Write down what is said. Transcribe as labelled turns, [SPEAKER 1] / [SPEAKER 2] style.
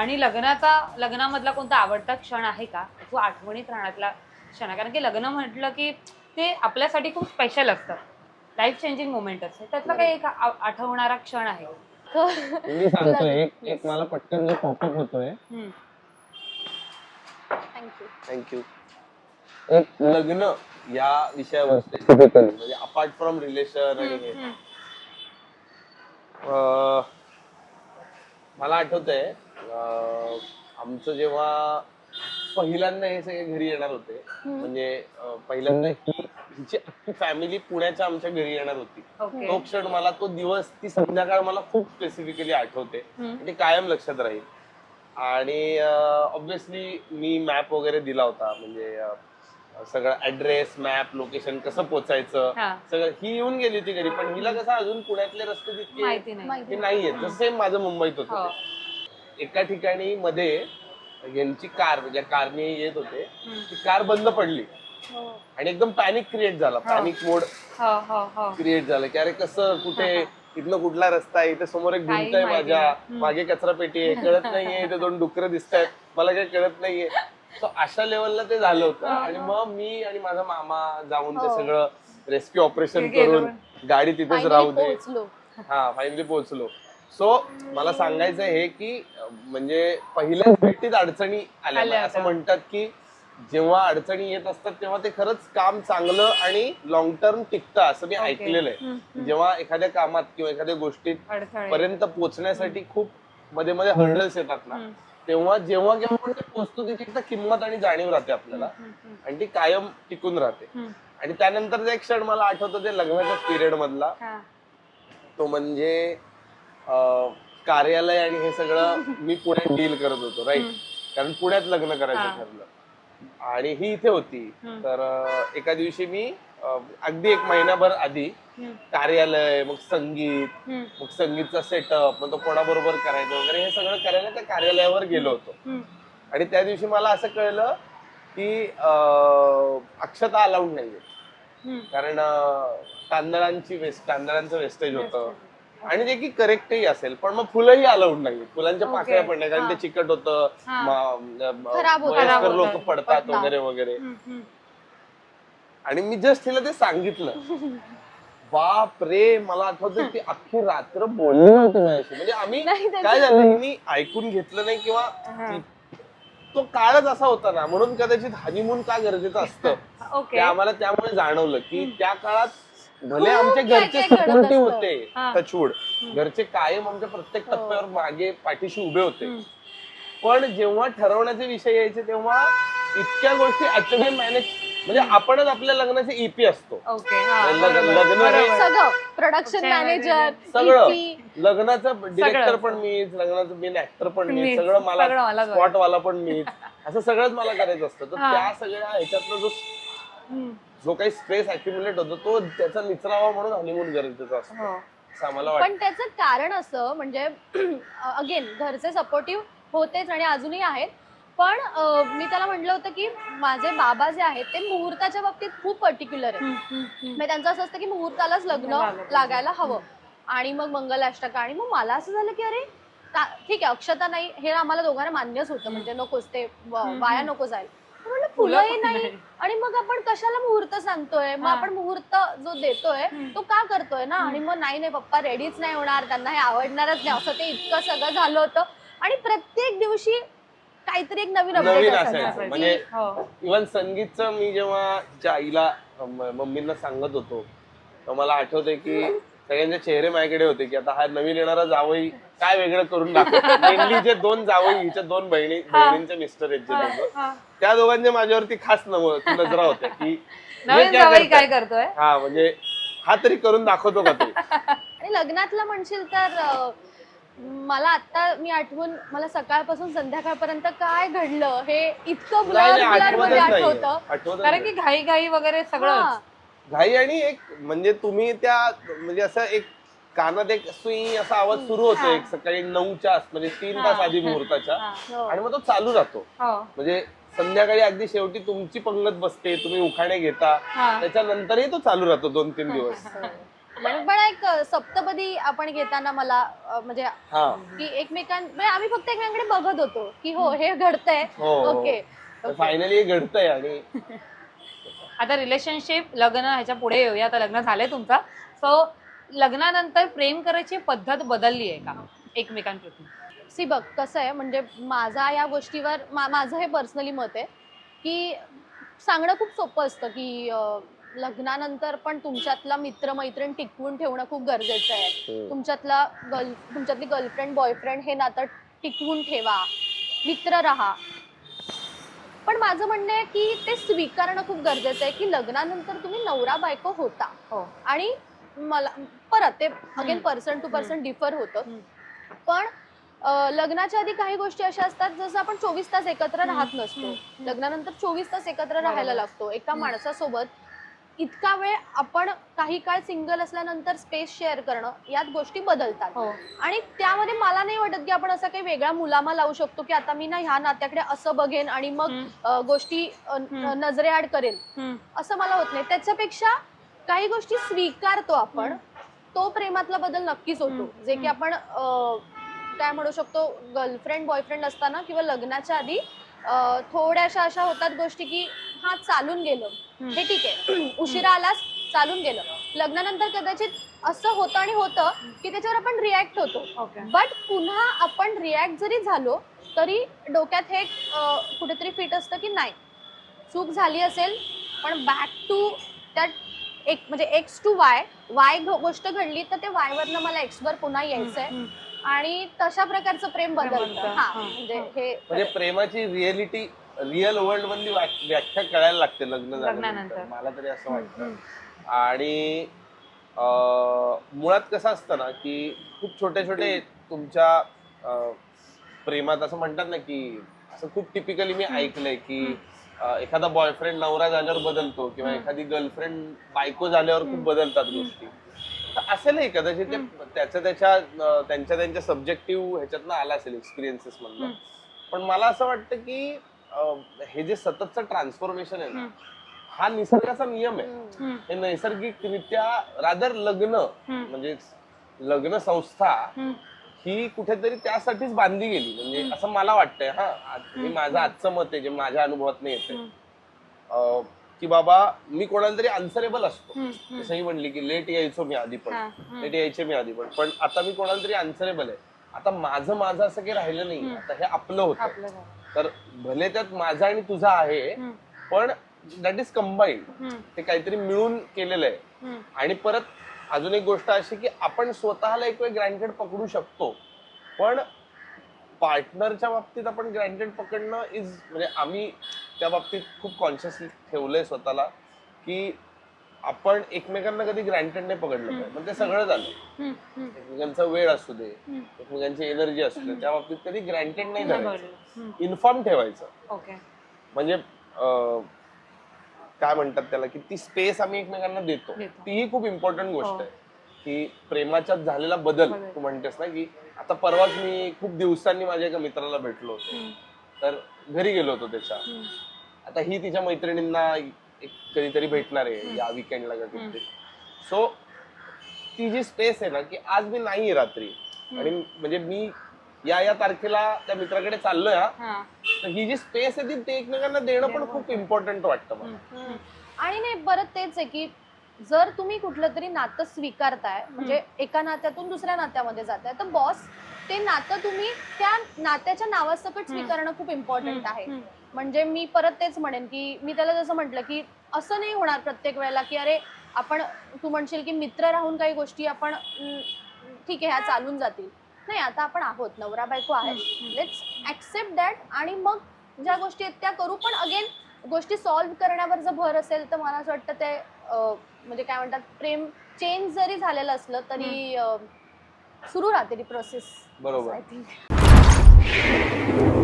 [SPEAKER 1] आणि लग्नाचा लग्नामधला कोणता आवडता क्षण आहे का? तो आठवणीत राहण्यातला क्षण आहे. कारण की लग्न म्हटलं की ते आपल्यासाठी खूप स्पेशल असतं. लाईफ चेंजिंग मोमेंट असते. त्यातला काही एक आ- आठवणारा क्षण आहे?
[SPEAKER 2] मी सांगतो एक एक मला पटकन जो पॉपअप होतोय.
[SPEAKER 1] हम्म.
[SPEAKER 3] थँक्यू
[SPEAKER 2] थँक्यू एक लग्न या विषयावर म्हणजे अपार्ट फ्रॉम रिलेशन आणि हे.
[SPEAKER 1] हम्म.
[SPEAKER 2] अं, मला आठवतंय आमचं जेव्हा पहिल्यांदा हे सगळे घरी येणार होते म्हणजे अं, पहिल्यांदा ही हिची अख्खी फॅमिली पुण्याच्या आमच्या घरी येणार होती
[SPEAKER 1] ओके
[SPEAKER 2] तो क्षण मला तो दिवस ती संध्याकाळ मला खूप स्पेसिफिकली आठवते
[SPEAKER 1] हम्म.
[SPEAKER 2] ती कायम लक्षात राहील आणि ऑब्विसली मी मॅप वगैरे दिला होता म्हणजे अं, सगळं ऍड्रेस मॅप लोकेशन कसं पोचायचं
[SPEAKER 1] हा.
[SPEAKER 2] सगळं ही येऊन गेली होती घरी पण हिला कसं अजून पुण्यातले रस्ते तितके
[SPEAKER 1] माहिती नाही
[SPEAKER 3] माहिती
[SPEAKER 2] हे नाहीये जसं माझं मुंबईत
[SPEAKER 1] हो.
[SPEAKER 2] होतं ते. एका ठिकाणी मध्ये यांची कार म्हणजे कारने येत होते. ती कार बंद पडली.
[SPEAKER 3] हो.
[SPEAKER 2] आणि एकदम पॅनिक क्रिएट झाला. पॅनिक मोड
[SPEAKER 1] हो हो हो.
[SPEAKER 2] क्रिएट झालं. की अरे कसं कुठे इथनं कुठला रस्ता आहे? इथे समोर एक भिंत आहे माझ्या. मागे कचरा पेटी आहे. कळत नाहीये. इथे दोन डुकर दिसत आहेत मला काही कळत नाहीये. सो अशा लेवलला ते झालं होतं. आणि मग मी आणि माझा मामा जाऊन ते
[SPEAKER 3] हो.
[SPEAKER 2] सगळं रेस्क्यू ऑपरेशन. करून गाडी तिथेच राहू दे. हा फायनली पोहोचलो. सो मला सांगायचं हे की म्हणजे पहिल्याच भेटीत अडचणी आल्या असं. म्हणतात की जेव्हा अडचणी येत असतात तेव्हा ते खरंच काम चांगलं आणि लॉंग टर्म टिकतं असं मी. ऐकलेलं आहे जेव्हा एखाद्या कामात किंवा एखाद्या गोष्टीत पर्यंत पोहोचण्यासाठी खूप मध्ये मध्ये हर्डल्स येतात ना. तेव्हा जेव्हा जेव्हा आपण ते पोहोचतो त्याची एकदा किंमत आणि जाणीव राहते आपल्याला आणि ती कायम टिकून राहते. आणि त्यानंतरचा एक क्षण मला आठवतो ते लग्नाच्या पिरियड मधला
[SPEAKER 1] हा.
[SPEAKER 2] तो म्हणजे कार्यालय आणि हे सगळं मी पुण्यात डील करत होतो राईट कारण पुण्यात लग्न. करायचं ठरलं. आणि ही इथे होती. तर एका दिवशी मी अगदी एक महिनाभर आधी कार्यालय मग संगीत मग संगीतचा सेटअप मग तो कोणाबरोबर करायचं वगैरे हे सगळं करायला त्या कार्यालयावर गेलो होतो. आणि त्या दिवशी मला असं कळलं की अक्षता अलाउड नाहीये. कारण तांदळांची वेस्ट तांदळांचं वेस्टेज होतं. आणि जे की करेक्टही असेल पण मग फुलंही अलाउड नाही फुलांच्या
[SPEAKER 1] Okay.
[SPEAKER 2] पाकळ्या पण नाही कारण ते चिकट होतं
[SPEAKER 1] हा.
[SPEAKER 2] म-
[SPEAKER 3] खराब होतं.
[SPEAKER 1] खराब
[SPEAKER 2] वयस्कर
[SPEAKER 1] होतं.
[SPEAKER 2] लोक पडतात
[SPEAKER 3] पडतात.
[SPEAKER 2] वगैरे वगैरे
[SPEAKER 1] हम्म, हम्म.
[SPEAKER 2] आणि मी जस्ट तिला ते सांगितलं बाप रे मला आठवतं ती अख्खी रात्र बोलली नव्हती माझ्याशी म्हणजे आम्ही
[SPEAKER 3] त्याचं-
[SPEAKER 2] काय झालं हिनी ऐकून घेतलं नाही किंवा
[SPEAKER 1] हा.
[SPEAKER 2] ती- तो काळच असा होता ना म्हणून कदाचित हनीमून का गरजेचं असतं
[SPEAKER 1] ओके
[SPEAKER 2] ते आम्हाला त्यामुळे जाणवलं की त्या काळात भले आमचे घरचे सपोर्टिव्ह
[SPEAKER 3] असतं.
[SPEAKER 2] होते. टचवूड घरचे कायम आमच्या प्रत्येक
[SPEAKER 3] हो.
[SPEAKER 2] टप्प्यावर मागे पाठीशी उभे होते. पण जेव्हा ठरवण्याचे विषय यायचे तेव्हा इतक्या गोष्टी ऍक्च्युली मॅनेज म्हणजे आपणच आपल्या लग्नाचे ईपी असतो
[SPEAKER 1] ओके हा,
[SPEAKER 2] लग्न-
[SPEAKER 3] प्रोडक्शन मॅनेजर
[SPEAKER 2] सगळं लग्नाचं डिरेक्टर. पण मीच लग्नाचं मेन ऍक्टर पण मीच. सगळं मला
[SPEAKER 1] सगळं मलाच
[SPEAKER 2] स्पॉट वाला पण मीच असं सगळंच मला करायचं असतं तर. त्या सगळ्या ह्याच्यातनं जो. जो काही स्ट्रेस अक्युमुलेट होतो तो त्याचा निचरावा म्हणून हनीमून गरजेचा असतो
[SPEAKER 1] हो.
[SPEAKER 2] असं आम्हाला वाटतं
[SPEAKER 3] पण त्याचं कारण असं म्हणजे अगेन घरचे सपोर्टिव्ह होतेच आणि अजूनही आहेत पण अं, मी त्याला म्हटलं होतं की माझे बाबा जे आहेत ते मुहूर्ताच्या बाबतीत खूप पर्टिक्युलर आहेत. म्हणजे त्यांचं असं असतं की मुहूर्तालाच लग्न. लागायला हवं आणि मग मंगलाष्टका आणि मग मला असं झालं की अरे ता- ठीक आहे अक्षता नाही हे आम्हाला दोघांना मान्यच होतं म्हणजे नकोच ते व-. वाया नको तर म्हणलं फुलंही नाही. आणि मग आपण कशाला मुहूर्त सांगतोय मग
[SPEAKER 1] हा.
[SPEAKER 3] आपण मुहूर्त जो देतोय. तो का करतोय ना आणि मग नाही नाही पप्पा रेडीच नाही होणार त्यांना हे आवडणारच नाही असं ते इतकं सगळं झालं होतं आणि प्रत्येक दिवशी काहीतरी एक नवीन
[SPEAKER 2] नवीन
[SPEAKER 3] अपडेट
[SPEAKER 2] असायचं.
[SPEAKER 3] असायचं
[SPEAKER 2] म्हणजे
[SPEAKER 1] हो.
[SPEAKER 2] इव्हन संगीतचं मी जेव्हा तिच्या आईला म- मम्मींना सांगत होतो तर मला आठवतंय की सगळ्यांचे चेहरे माझ्याकडे होते की आता हा नवीन येणारा जावई काय वेगळं करून मेनली जे दोन जावई हिच्या दोन बहिणी बहिणींचे मिस्टर आहेत जे दोघं
[SPEAKER 1] हा.
[SPEAKER 2] त्या दोघांच्या माझ्यावरती खास नव- नजरा होत्या की हे
[SPEAKER 1] नवीन
[SPEAKER 2] क्या
[SPEAKER 1] जावई काय
[SPEAKER 2] करताय?
[SPEAKER 1] करतोय
[SPEAKER 2] हा म्हणजे हा तरी करून दाखवतो का तरी
[SPEAKER 3] आणि लग्नातलं म्हणशील तर अं, मला आता मी आठवून मला सकाळपासून संध्याकाळपर्यंत काय घडलं हे इतकं ब्लर
[SPEAKER 2] नाही, नाही,
[SPEAKER 3] ब्लर
[SPEAKER 2] आठवतच
[SPEAKER 3] मध्ये
[SPEAKER 2] नाहीये.
[SPEAKER 3] आठवतं
[SPEAKER 2] आठवतच
[SPEAKER 1] कारण की
[SPEAKER 2] नाही.
[SPEAKER 1] घाई घाई वगैरे सगळं
[SPEAKER 3] हा.
[SPEAKER 2] घाई आणि एक म्हणजे तुम्ही त्या म्हणजे असं एक कानात एक सुई असा आवाज सुरू होतो
[SPEAKER 1] हा.
[SPEAKER 2] एक सकाळी नऊच्या आस- म्हणजे तीन
[SPEAKER 1] हा.
[SPEAKER 2] तास आधी मुहूर्ताच्या
[SPEAKER 3] हो.
[SPEAKER 2] आणि मग तो चालू राहतो
[SPEAKER 1] हो
[SPEAKER 2] म्हणजे संध्याकाळी अगदी शेवटी तुमची पंगत बसते तुम्ही उखाणे घेता.
[SPEAKER 1] हा.
[SPEAKER 2] त्याच्यानंतरही तो चालू राहतो दोन तीन दिवस.
[SPEAKER 3] पण पण एक सप्तपदी आपण घेताना मला अ, म्हणजे
[SPEAKER 2] हा.
[SPEAKER 3] की एकमेकां म्हणजे आम्ही फक्त एकमेकांकडे बघत होतो की हो हे घडतंय.
[SPEAKER 2] हो
[SPEAKER 3] ओके.
[SPEAKER 2] फायनली हे घडतंय आणि
[SPEAKER 1] आता रिलेशनशिप लग्न ह्याच्या पुढे येऊया. आता लग्न झालंय तुमचं. सो लग्नानंतर प्रेम करायची पद्धत बदलली आहे का एकमेकांप्रती?
[SPEAKER 3] सी बघ कसं आहे म्हणजे माझा या गोष्टीवर मा- माझं हे पर्सनली मत आहे की सांगणं खूप सोपं असतं की लग्नानंतर पण तुमच्यातला मित्रमैत्रीण टिकवून ठेवणं खूप गरजेचं आहे
[SPEAKER 2] हम्म.
[SPEAKER 3] तुमच्यातला गर्ल तुमच्यातली गर्लफ्रेंड बॉयफ्रेंड हे नातं टिकवून ठेवा मित्र राहा पण माझं म्हणणं आहे की ते स्वीकारणं खूप गरजेचं आहे की लग्नानंतर तुम्ही नवरा बायको होता
[SPEAKER 1] हो
[SPEAKER 3] आणि मला परत ते again. Person to person differ होतं. पण लग्नाच्या आधी काही गोष्टी अशा असतात जसं आपण चोवीस तास एकत्र. राहत नसतो. लग्नानंतर चोवीस तास एकत्र. राहायला लागतो एका. माणसासोबत इतका वेळ आपण काही काळ सिंगल असल्यानंतर स्पेस शेअर करणं यात गोष्टी बदलतात
[SPEAKER 1] हो
[SPEAKER 3] आणि त्यामध्ये मला नाही वाटत की आपण असा काही वेगळा मुलामा लावू शकतो की आता मी ना ह्या नात्याकडे असं बघेन आणि मग गोष्टी. नजरेआड करेन. असं मला होत नाही त्याच्यापेक्षा काही गोष्टी स्वीकारतो आपण तो प्रेमातला बदल नक्कीच होतो. जे की. आपण काय म्हणू शकतो गर्लफ्रेंड बॉयफ्रेंड असताना किंवा लग्नाच्या आधी थोड्याशा अशा होतात गोष्टी की हा चालून गेलं. हे ठीक आहे. उशिरा आलास चालून गेलं. लग्नानंतर कदाचित असं होतं आणि होतं की त्याच्यावर आपण रिॲक्ट होतो. बट पुन्हा आपण रिॲक्ट जरी झालो तरी डोक्यात हे कुठेतरी फिट असतं की नाही. चूक झाली असेल पण बॅक टू त्या एक म्हणजे एक्स टू वाय वाय गोष्ट घडली तर ते वाय वरनं मला एक्स वर पुन्हा यायचंय.
[SPEAKER 1] हम्म.
[SPEAKER 3] आणि तशा प्रकारचं प्रेम
[SPEAKER 1] प्रेम
[SPEAKER 3] बदलतं. हा
[SPEAKER 1] हा.
[SPEAKER 3] म्हणजे
[SPEAKER 1] हा.
[SPEAKER 2] म्हणजे प्रेमाची रिअलिटी रिअल वर्ल्ड मधली व्याख- व्याख्या कळायला लागते लग्न झाल्यानंतर
[SPEAKER 1] लग्नानंतर.
[SPEAKER 2] मला तरी असं. वाटतं आणि अं, मुळात कसं असतं ना की खूप छोटे छोटे तुमच्या अं, प्रेमात असं म्हणतात ना की असं खूप टिपिकली मी ऐकलंय की अं, एखादा बॉयफ्रेंड नवरा झाल्यावर बदलतो किंवा. एखादी गर्लफ्रेंड बायको झाल्यावर खूप. बदलतात गोष्टी तर असेलही कदाचित ते त्याच्या त्याच्या अं, त्यांच्या त्यांच्या सब्जेक्टिव्ह ह्याच्यातनं आला असेल एक्सपिरियन्सेस मधनं
[SPEAKER 1] हम्म.
[SPEAKER 2] पण मला असं वाटतं की अं, हे जे सततचं ट्रान्सफॉर्मेशन आहे ना. हा निसर्गाचा नियम आहे
[SPEAKER 3] हम्म.
[SPEAKER 2] हे नैसर्गिकरित्या रादर लग्न
[SPEAKER 1] हम्म.
[SPEAKER 2] म्हणजे लग्न संस्था
[SPEAKER 1] हम्म.
[SPEAKER 2] ही कुठेतरी त्यासाठीच बांधली गेली म्हणजे असं मला वाटतंय हा हे. माझं आजचं मत आहे जे माझ्या अनुभवात नाही येते
[SPEAKER 1] हम्म.
[SPEAKER 2] की बाबा मी कोणाला तरी आन्सरेबल असतो
[SPEAKER 1] हम्म. हम्म.
[SPEAKER 2] जसं ही म्हणली की लेट यायचो मी आधी पण. लेट यायचे मी आधी पण पण आता मी कोणाला तरी आन्सरेबल आहे आता माझं माझं असं काही राहिलं नाही. आता हे आपलं होतं. तर भले त्यात माझा आणि तुझा आहे. पण दॅट इज कंबाईंड
[SPEAKER 1] हम्म.
[SPEAKER 2] ते काहीतरी मिळून केलेलं आहे. आणि परत अजून एक गोष्ट अशी की आपण स्वतःला एक वेळ ग्रँटेड पकडू शकतो पण पार्टनरच्या बाबतीत आपण ग्रँटेड पकडणं इज म्हणजे आम्ही त्या बाबतीत खूप कॉन्शियसली ठेवलंय स्वतःला की आपण एकमेकांना कधी ग्रँटेड नाही पकडलं पाहिजे पण ते सगळं झालं. एकमेकांचा वेळ असू दे. एकमेकांची एनर्जी असू दे त्या बाबतीत कधी ग्रँटेड नाही धरायचं.
[SPEAKER 1] हम्म.
[SPEAKER 2] इन्फॉर्म ठेवायचं म्हणजे काय म्हणतात त्याला की ती स्पेस आम्ही एकमेकांना देतो. तीही खूप इम्पॉर्टंट
[SPEAKER 1] हो.
[SPEAKER 2] गोष्ट आहे की प्रेमाच्यात झालेला बदल. तू म्हणतेस ना की आता परवाच मी खूप दिवसांनी माझ्या एका मित्राला भेटलो होतो. तर घरी गेलो होतो त्याच्या. आता ही तिच्या मैत्रिणींना एक कधीतरी भेटणार आहे. या विकेंडला का कधीतरी सो ती जी स्पेस आहे ना की आज मी नाही रात्री. आणि म्हणजे मी या या तारखेला त्या मित्राकडे चाललोय हा. तर ही जी स्पेस आहे ती ते एकमेकांना देणं पण खूप इम्पॉर्टंट वाटतं मला.
[SPEAKER 1] हम्म.
[SPEAKER 3] आणि नाही परत तेच आहे की जर तुम्ही कुठलं तरी नातं स्वीकारताय म्हणजे एका नात्यातून दुसऱ्या नात्यामध्ये जाताय तर बॉस ते नातं तुम्ही त्या नात्याच्या नावासकट स्वीकारणं खूप इम्पॉर्टंट आहे. म्हणजे मी परत तेच म्हणेन की मी त्याला जसं म्हटलं की असं नाही होणार प्रत्येक वेळेला की अरे आपण तू म्हणशील की मित्र राहून काही गोष्टी आपण "हम्म, ठीक आहे ह्या चालून जातील. नाही आता आपण आहोत नवरा बायको आहे लेट्स ऍक्सेप्ट दॅट आणि मग ज्या गोष्टी आहेत त्या करू. पण अगेन गोष्टी सॉल्व्ह करण्यावर जर भर असेल तर मला असं वाटतं ते म्हणजे काय म्हणतात प्रेम चेंज जरी झालेलं असलं तरी सुरू राहते ती प्रोसेस
[SPEAKER 2] बरोबर.
[SPEAKER 3] Thank you.